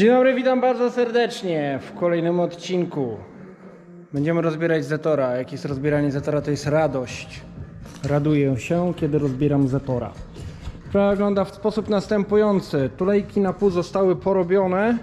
Dzień dobry, witam bardzo serdecznie w kolejnym odcinku. Będziemy rozbierać Zetora. Jak jest rozbieranie Zetora, to jest radość. Raduję się, kiedy rozbieram Zetora. Sprawa wygląda w sposób następujący. Tulejki na pół zostały porobione.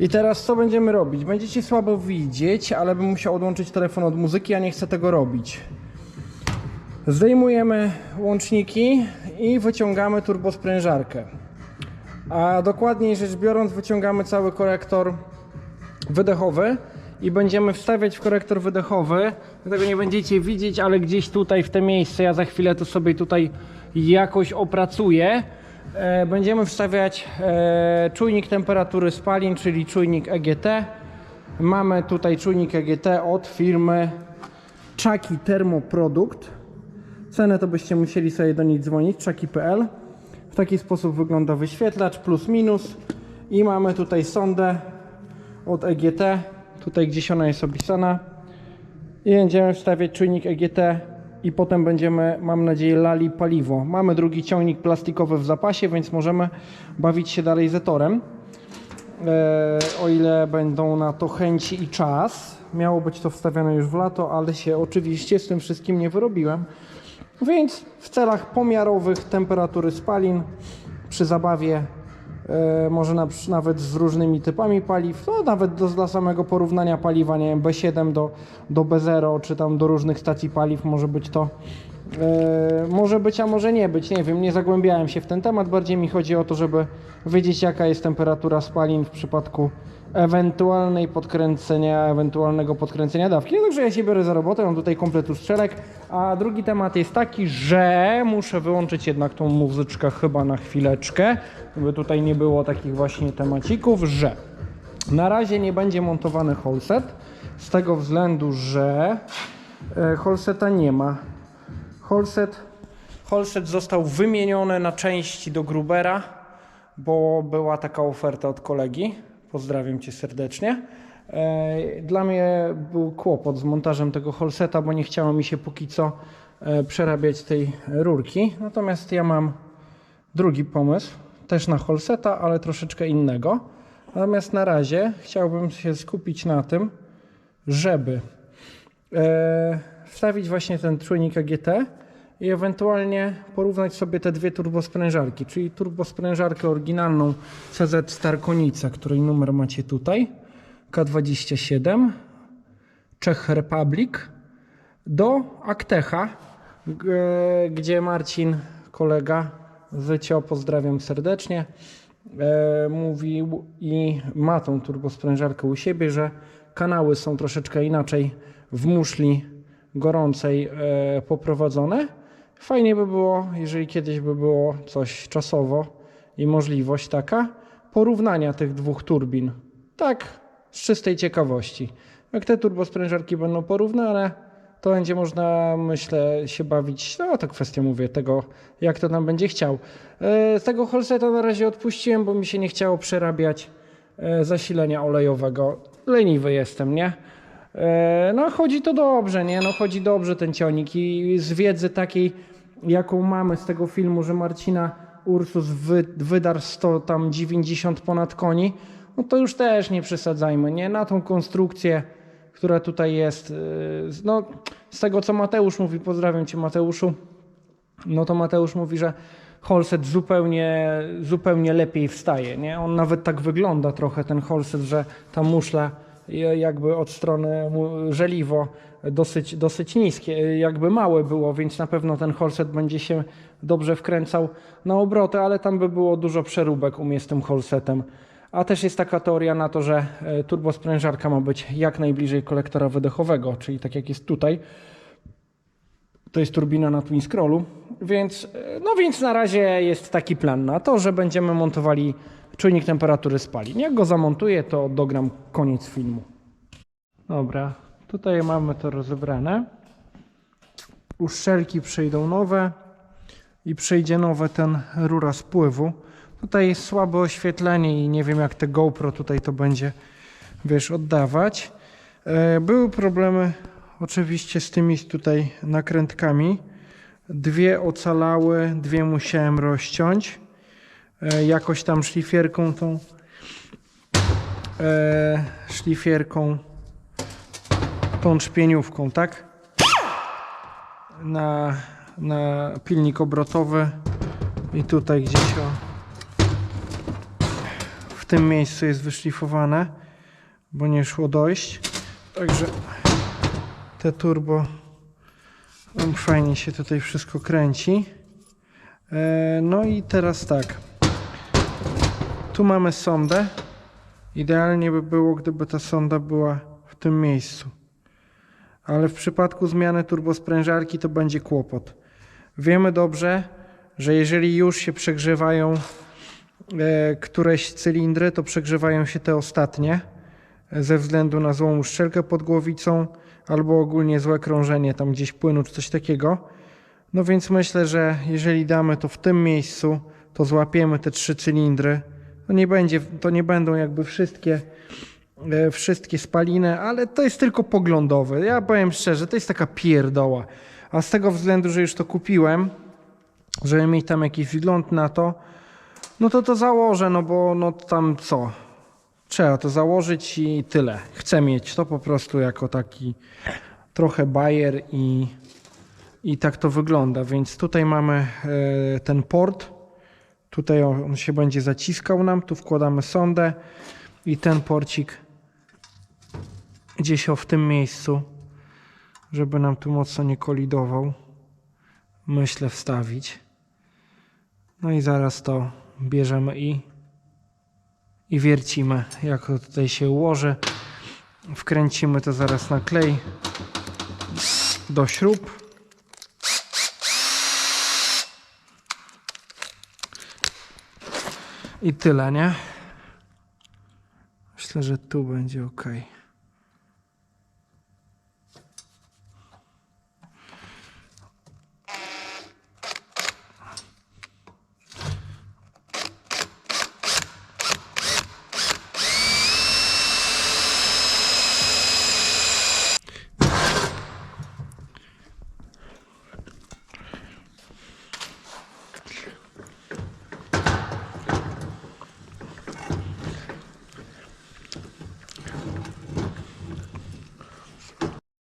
I teraz co będziemy robić? Będziecie słabo widzieć, ale bym musiał odłączyć telefon od muzyki, a nie chcę tego robić. Zdejmujemy łączniki i wyciągamy turbosprężarkę. A dokładniej rzecz biorąc, wyciągamy cały korektor wydechowy i będziemy wstawiać w korektor wydechowy. Tego nie będziecie widzieć, ale gdzieś tutaj w te miejsce, ja za chwilę to sobie tutaj jakoś opracuję. E, będziemy wstawiać e, czujnik temperatury spalin, czyli czujnik EGT. Mamy tutaj czujnik EGT od firmy Czaki Thermoprodukt. Cenę to byście musieli sobie do nich dzwonić, czaki.pl. W taki sposób wygląda wyświetlacz plus minus i mamy tutaj sondę od EGT, tutaj gdzieś ona jest opisana i będziemy wstawiać czujnik EGT i potem będziemy, mam nadzieję, lali paliwo. Mamy drugi ciągnik plastikowy w zapasie, więc możemy bawić się dalej zetorem. E, o ile będą na to chęci i czas. Miało być to wstawione już w lato, ale się oczywiście z tym wszystkim nie wyrobiłem. Więc w celach pomiarowych temperatury spalin przy zabawie, e, może na, nawet z różnymi typami paliw, no nawet do, dla samego porównania paliwa, nie wiem, B7 do, do B0, czy tam do różnych stacji paliw może być to, e, może być, a może nie być, nie wiem, nie zagłębiałem się w ten temat, bardziej mi chodzi o to, żeby wiedzieć jaka jest temperatura spalin w przypadku ewentualnej podkręcenia, ewentualnego podkręcenia dawki. No także ja się biorę za robotę, mam tutaj komplet uszczelek, a drugi temat jest taki, że muszę wyłączyć jednak tą muzyczkę chyba na chwileczkę, żeby tutaj nie było takich właśnie temacików, że na razie nie będzie montowany holset, z tego względu, że e, holseta nie ma. Holset, holset został wymieniony na części do Grubera, bo była taka oferta od kolegi. Pozdrawiam cię serdecznie. E, Dla mnie był kłopot z montażem tego holseta, bo nie chciało mi się póki co e, przerabiać tej rurki. Natomiast ja mam drugi pomysł, też na holseta, ale troszeczkę innego. Natomiast na razie chciałbym się skupić na tym, żeby e, wstawić właśnie ten czujnik AGT i ewentualnie porównać sobie te dwie turbosprężarki, czyli turbosprężarkę oryginalną CZ Starkonica, której numer macie tutaj, K27, Czech Republic, do Aktecha, gdzie Marcin, kolega z CIO, pozdrawiam serdecznie, e, mówił i ma tą turbosprężarkę u siebie, że kanały są troszeczkę inaczej w muszli gorącej e, poprowadzone. Fajnie by było, jeżeli kiedyś by było coś czasowo i możliwość taka porównania tych dwóch turbin. Tak, z czystej ciekawości. Jak te turbosprężarki będą porównane, to będzie można, myślę, się bawić. No to kwestia, mówię, tego, jak to tam będzie chciał. E, Z tego holseta na razie odpuściłem, bo mi się nie chciało przerabiać e, zasilenia olejowego. Leniwy jestem, nie? E, No chodzi to dobrze, nie? No chodzi dobrze ten cionik i z wiedzy takiej, jaką mamy z tego filmu, że Marcina Ursus wy, wydarł 100 tam 90 ponad koni, no to już też nie przesadzajmy, nie? Na tą konstrukcję, która tutaj jest, yy, no z tego co Mateusz mówi, pozdrawiam Cię Mateuszu, no to Mateusz mówi, że holset zupełnie, zupełnie lepiej wstaje. Nie? On nawet tak wygląda trochę, ten holset, że ta muszla jakby od strony żeliwo dosyć, dosyć niskie, jakby małe było, więc na pewno ten holset będzie się dobrze wkręcał na obroty, ale tam by było dużo przeróbek u mnie z tym holsetem. A też jest taka teoria na to, że e, turbosprężarka ma być jak najbliżej kolektora wydechowego, czyli tak jak jest tutaj. To jest turbina na Twin Scrollu, więc, e, no więc na razie jest taki plan na to, że będziemy montowali czujnik temperatury spalin. Jak go zamontuję, to dogram koniec filmu. Dobra, tutaj mamy to rozebrane. Uszczelki przyjdą nowe i przyjdzie nowe ten rura spływu. Tutaj jest słabe oświetlenie i nie wiem jak te GoPro tutaj to będzie, wiesz, oddawać. E, Były problemy oczywiście z tymi tutaj nakrętkami. Dwie ocalały, dwie musiałem rozciąć. E, Jakoś tam szlifierką tą e, szlifierką, tą czpieniówką, tak? Na, na pilnik obrotowy i tutaj gdzieś o, w tym miejscu jest wyszlifowane, bo nie szło dojść. Także te turbo um, fajnie się tutaj wszystko kręci. E, no i teraz tak. Tu mamy sondę. Idealnie by było, gdyby ta sonda była w tym miejscu. Ale w przypadku zmiany turbosprężarki to będzie kłopot. Wiemy dobrze, że jeżeli już się przegrzewają e, któreś cylindry, to przegrzewają się te ostatnie e, ze względu na złą uszczelkę pod głowicą albo ogólnie złe krążenie tam gdzieś płynu czy coś takiego. No więc myślę, że jeżeli damy to w tym miejscu, to złapiemy te trzy cylindry. To nie, będzie, to nie będą jakby wszystkie, e, wszystkie spaliny, ale to jest tylko poglądowe. Ja powiem szczerze, to jest taka pierdoła. A z tego względu, że już to kupiłem, żeby mieć tam jakiś wgląd na to, no to to założę, no bo no tam co? Trzeba to założyć i tyle. Chcę mieć to po prostu jako taki trochę bajer i, i tak to wygląda. Więc tutaj mamy e, ten port. Tutaj on się będzie zaciskał nam. Tu wkładamy sondę i ten porcik gdzieś o w tym miejscu, żeby nam tu mocno nie kolidował. Myślę wstawić. No i zaraz to bierzemy i, i wiercimy. Jak to tutaj się ułoży, wkręcimy to zaraz na klej do śrub. I tyle, nie? Myślę, że tu będzie ok.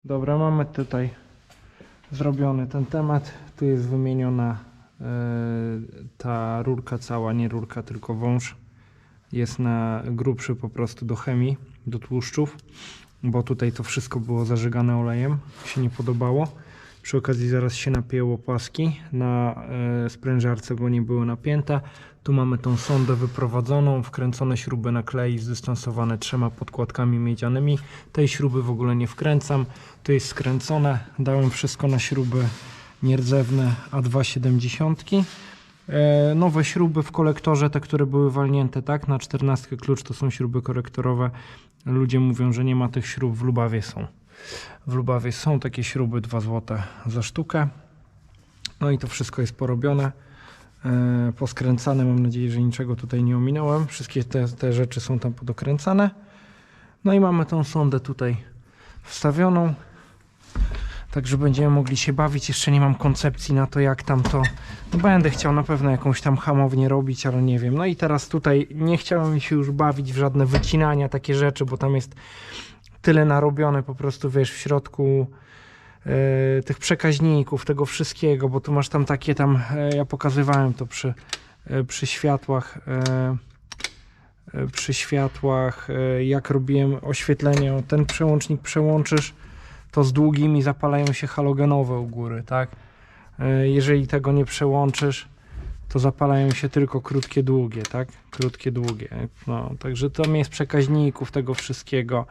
Dobra, mamy tutaj zrobiony ten temat. Tu jest wymieniona e, ta rurka cała, nie rurka, tylko wąż. Jest na grubszy po prostu do chemii, do tłuszczów, bo tutaj to wszystko było zażygane olejem, się nie podobało. Przy okazji zaraz się napięło paski na e, sprężarce, bo nie były napięte. Tu mamy tą sondę wyprowadzoną, wkręcone śruby na klej, zdystansowane trzema podkładkami miedzianymi. Tej śruby w ogóle nie wkręcam. To jest skręcone. Dałem wszystko na śruby nierdzewne A270. E, nowe śruby w kolektorze, te, które były walnięte, tak, na 14 klucz to są śruby korektorowe. Ludzie mówią, że nie ma tych śrub, w Lubawie są. W Lubawie są takie śruby 2 zł za sztukę. No i to wszystko jest porobione, e, poskręcane. Mam nadzieję, że niczego tutaj nie ominąłem. Wszystkie te, te rzeczy są tam podokręcane. No i mamy tą sondę tutaj wstawioną. Także będziemy mogli się bawić. Jeszcze nie mam koncepcji na to, jak tam to. No będę chciał na pewno jakąś tam hamownię robić, ale nie wiem. No i teraz tutaj nie chciałem się już bawić w żadne wycinania, takie rzeczy, bo tam jest tyle narobione po prostu, wiesz, w środku e, tych przekaźników, tego wszystkiego, bo tu masz tam takie tam, e, ja pokazywałem to przy, e, przy światłach, przy światłach, jak robiłem oświetlenie, ten przełącznik przełączysz, to z długimi zapalają się halogenowe u góry, tak? Jeżeli tego nie przełączysz, to zapalają się tylko krótkie, długie, tak? Krótkie, długie. No, także tam jest przekaźników tego wszystkiego.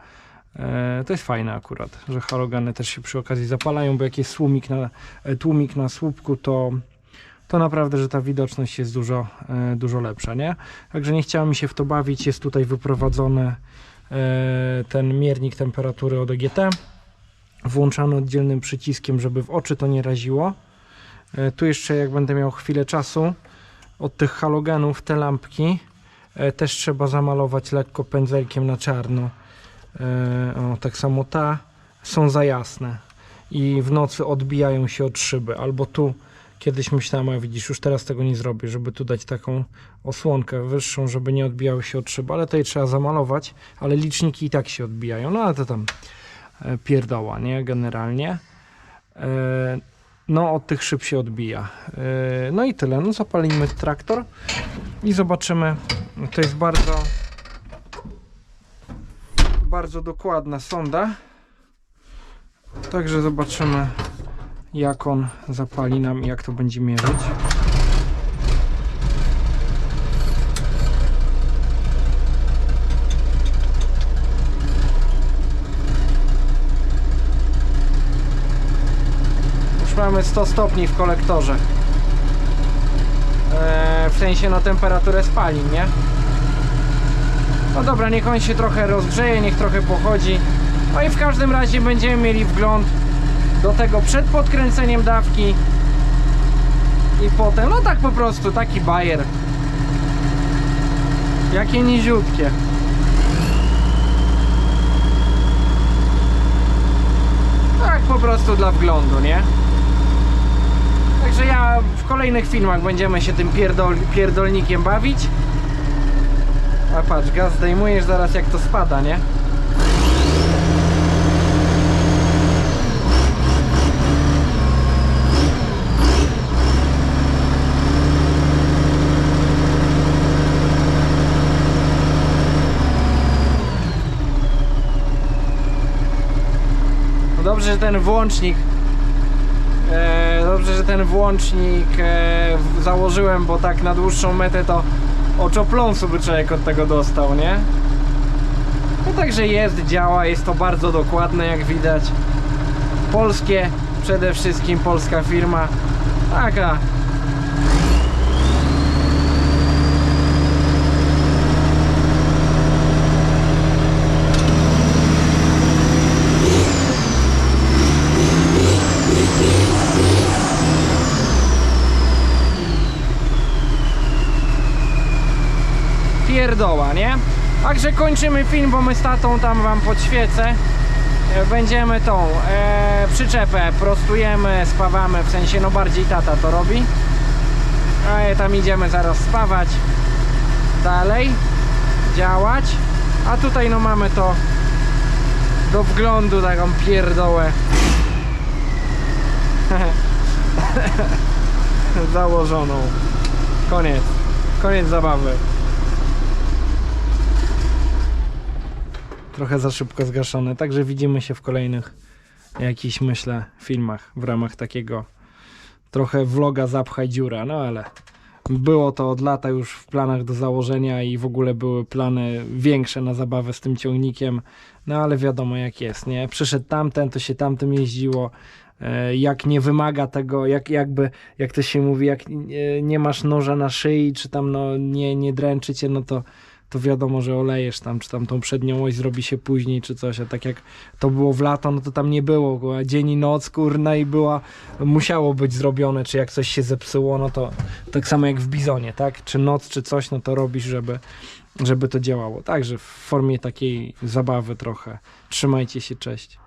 E, To jest fajne akurat, że halogeny też się przy okazji zapalają, bo jak jest tłumik na, e, tłumik na słupku, to, to naprawdę, że ta widoczność jest dużo, e, dużo lepsza, nie? Także nie chciałem mi się w to bawić. Jest tutaj wyprowadzony ten miernik temperatury od EGT, włączany oddzielnym przyciskiem, żeby w oczy to nie raziło. Tu jeszcze jak będę miał chwilę czasu, od tych halogenów te lampki też trzeba zamalować lekko pędzelkiem na czarno. E, O, tak samo ta są za jasne i w nocy odbijają się od szyby. Albo tu Kiedyś myślałem, a widzisz, już teraz tego nie zrobię, żeby tu dać taką osłonkę wyższą, żeby nie odbijały się od szyb, ale tutaj trzeba zamalować, ale liczniki i tak się odbijają, no ale to tam e, pierdoła, nie, generalnie. E, No, od tych szyb się odbija. No i tyle, no zapalimy traktor i zobaczymy, to jest bardzo bardzo dokładna sonda. Także zobaczymy jak on zapali nam i jak to będzie mierzyć. Już mamy 100 stopni w kolektorze. Eee, w sensie no temperaturę spalin, nie? No dobra, niech on się trochę rozgrzeje, niech trochę pochodzi. No i w każdym razie będziemy mieli wgląd do tego przed podkręceniem dawki i potem, no tak po prostu, taki bajer. Jakie niziutkie. Tak po prostu dla wglądu, nie? Także ja w kolejnych filmach będziemy się tym pierdol, pierdolnikiem bawić. A patrz, gaz zdejmujesz zaraz jak to spada, nie? No dobrze, że ten włącznik e, Dobrze, że ten włącznik e, założyłem, bo tak na dłuższą metę to oczopląsu by człowiek od tego dostał, nie? No także jest, działa, jest to bardzo dokładne jak widać. Polskie, przede wszystkim polska firma. Taka. Pierdoła, nie? Także kończymy film, bo my z tatą tam wam podświecę. E, Będziemy tą e, przyczepę prostujemy, spawamy, w sensie no bardziej tata to robi. A tam idziemy zaraz spawać. Dalej działać. A tutaj no mamy to do wglądu taką pierdołę. Założoną. Koniec. Koniec zabawy. Trochę za szybko zgaszone. Także widzimy się w kolejnych jakichś, myślę, filmach w ramach takiego trochę vloga zapchaj dziura, no ale było to od lata już w planach do założenia i w ogóle były plany większe na zabawę z tym ciągnikiem, no ale wiadomo jak jest, nie? Przyszedł tamten, to się tamtym jeździło. E, Jak nie wymaga tego, jak jakby, jak to się mówi, jak nie, nie masz noża na szyi, czy tam no, nie, nie dręczy cię, no to to wiadomo, że olejesz tam, czy tam tą przednią oś zrobi się później, czy coś, a tak jak to było w lato, no to tam nie było, była dzień i noc, kurna i była, musiało być zrobione, czy jak coś się zepsuło, no to tak samo jak w bizonie, tak, czy noc, czy coś, no to robisz, żeby, żeby to działało, także w formie takiej zabawy trochę, trzymajcie się, cześć.